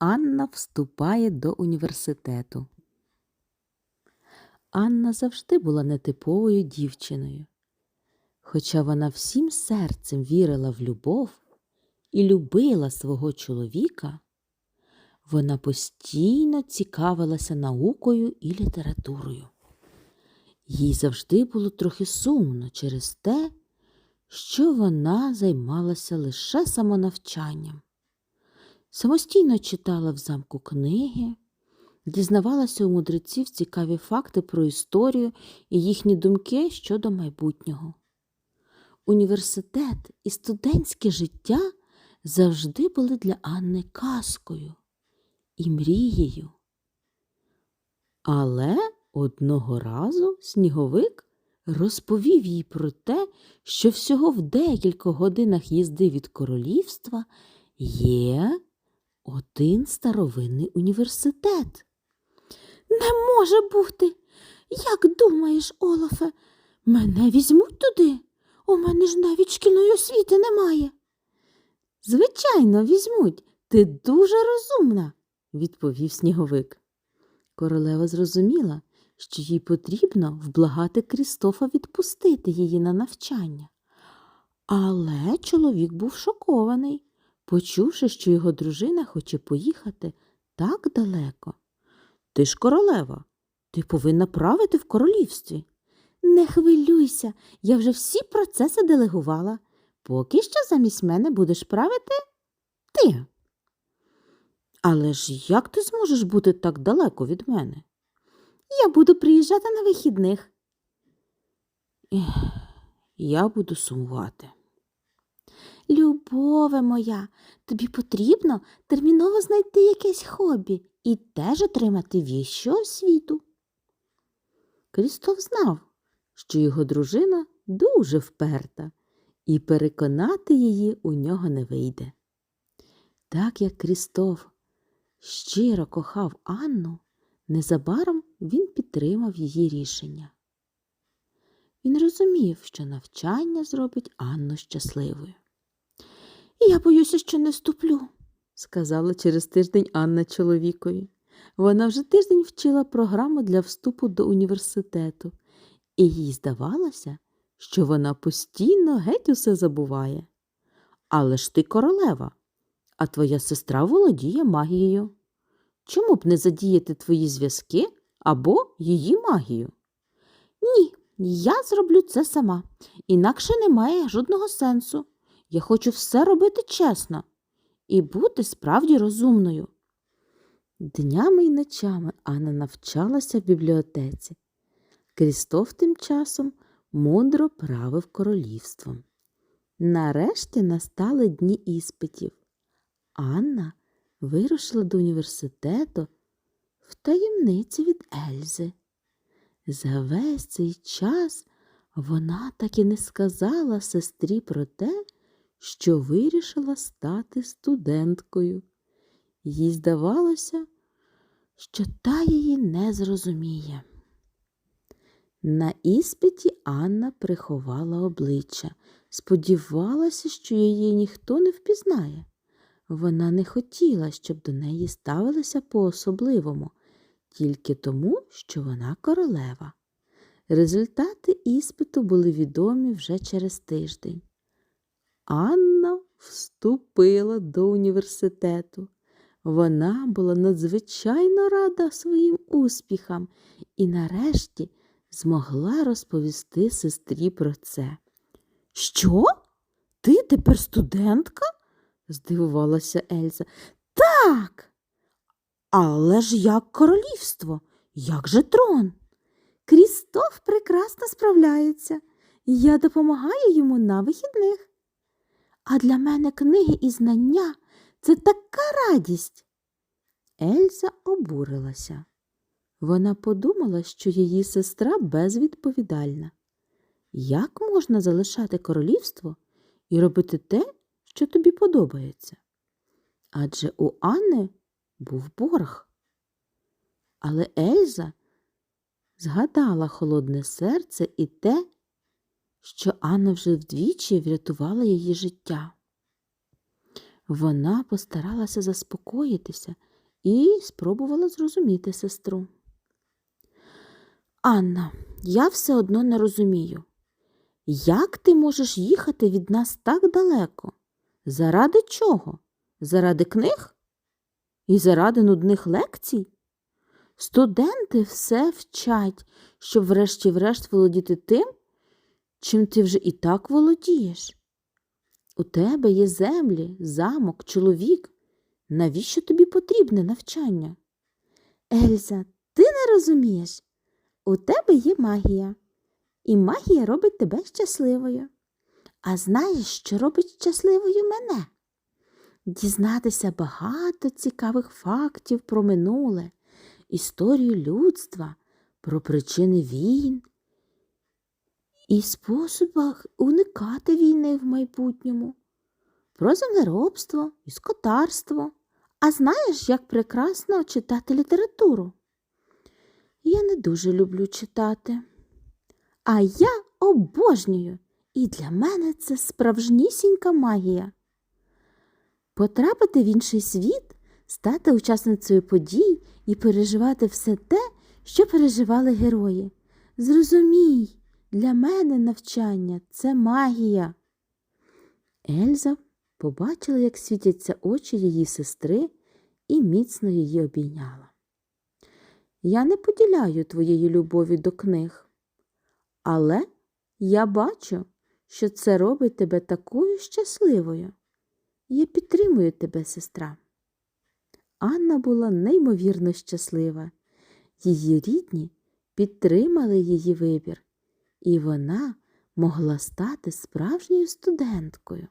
Анна вступає до університету. Анна завжди була нетиповою дівчиною. Хоча вона всім серцем вірила в любов і любила свого чоловіка, вона постійно цікавилася наукою і літературою. Їй завжди було трохи сумно через те, що вона займалася лише самонавчанням. Самостійно читала в замку книги, дізнавалася у мудреців цікаві факти про історію і їхні думки щодо майбутнього. Університет і студентське життя завжди були для Анни казкою і мрією. Але одного разу сніговик розповів їй про те, що всього в декілька годинах їзди від королівства є один старовинний університет. Не може бути. Як думаєш, Олафе, мене візьмуть туди? У мене ж навіть шкільної освіти немає. Звичайно, візьмуть. Ти дуже розумна, відповів сніговик. Королева зрозуміла, що їй потрібно вблагати Крістофа відпустити її на навчання. Але чоловік був шокований, почувши, що його дружина хоче поїхати так далеко. Ти ж королева, ти повинна правити в королівстві. Не хвилюйся, я вже всі процеси делегувала. Поки що замість мене будеш правити ти. Але ж як ти зможеш бути так далеко від мене? Я буду приїжджати на вихідних. Я буду сумувати. Любове моя, тобі потрібно терміново знайти якесь хобі і теж отримати віщу освіту. Крістоф знав, що його дружина дуже вперта, і переконати її у нього не вийде. Так як Крістоф щиро кохав Анну, незабаром він підтримав її рішення. Він розумів, що навчання зробить Анну щасливою. Я боюся, що не вступлю, сказала через тиждень Анна чоловікові. Вона вже тиждень вчила програму для вступу до університету, і їй здавалося, що вона постійно геть усе забуває. Але ж ти королева, а твоя сестра володіє магією. Чому б не задіяти твої зв'язки або її магію? Ні, я зроблю це сама, інакше немає жодного сенсу. Я хочу все робити чесно і бути справді розумною. Днями й ночами Анна навчалася в бібліотеці. Крістоф тим часом мудро правив королівством. Нарешті настали дні іспитів. Анна вирушила до університету в таємниці від Ельзи. За весь цей час вона так і не сказала сестрі про те, що вирішила стати студенткою. Їй здавалося, що та її не зрозуміє. На іспиті Анна приховала обличчя, сподівалася, що її ніхто не впізнає. Вона не хотіла, щоб до неї ставилися по-особливому, тільки тому, що вона королева. Результати іспиту були відомі вже через тиждень. Анна вступила до університету. Вона була надзвичайно рада своїм успіхам і нарешті змогла розповісти сестрі про це. Що? Ти тепер студентка? здивувалася Ельза. Так. Але ж як королівство, як же трон? Крістоф прекрасно справляється. Я допомагаю йому на вихідних. А для мене книги і знання це така радість. Ельза обурилася. Вона подумала, що її сестра безвідповідальна. Як можна залишати королівство і робити те, що тобі подобається? Адже у Анни був борг. Але Ельза згадала холодне серце і те, що Анна вже вдвічі врятувала її життя. Вона постаралася заспокоїтися і спробувала зрозуміти сестру. Анна, я все одно не розумію. Як ти можеш їхати від нас так далеко? Заради чого? Заради книг? І заради нудних лекцій? Студенти все вчать, щоб врешті-врешт володіти тим, чим ти вже і так володієш. У тебе є землі, замок, чоловік. Навіщо тобі потрібне навчання? Ельза, ти не розумієш. У тебе є магія, і магія робить тебе щасливою. А знаєш, що робить щасливою мене? Дізнатися багато цікавих фактів про минуле, історію людства, про причини війн і способах уникати війни в майбутньому, про землеробство і скотарство. А знаєш, як прекрасно читати літературу? Я не дуже люблю читати. А я обожнюю, і для мене це справжнісінька магія. Потрапити в інший світ, стати учасницею подій і переживати все те, що переживали герої. Зрозумій, для мене навчання це магія. Ельза побачила, як світяться очі її сестри, і міцно її обійняла. Я не поділяю твоєї любові до книг, але я бачу, що це робить тебе такою щасливою. Я підтримую тебе, сестра. Анна була неймовірно щаслива. Її рідні підтримали її вибір, і вона могла стати справжньою студенткою.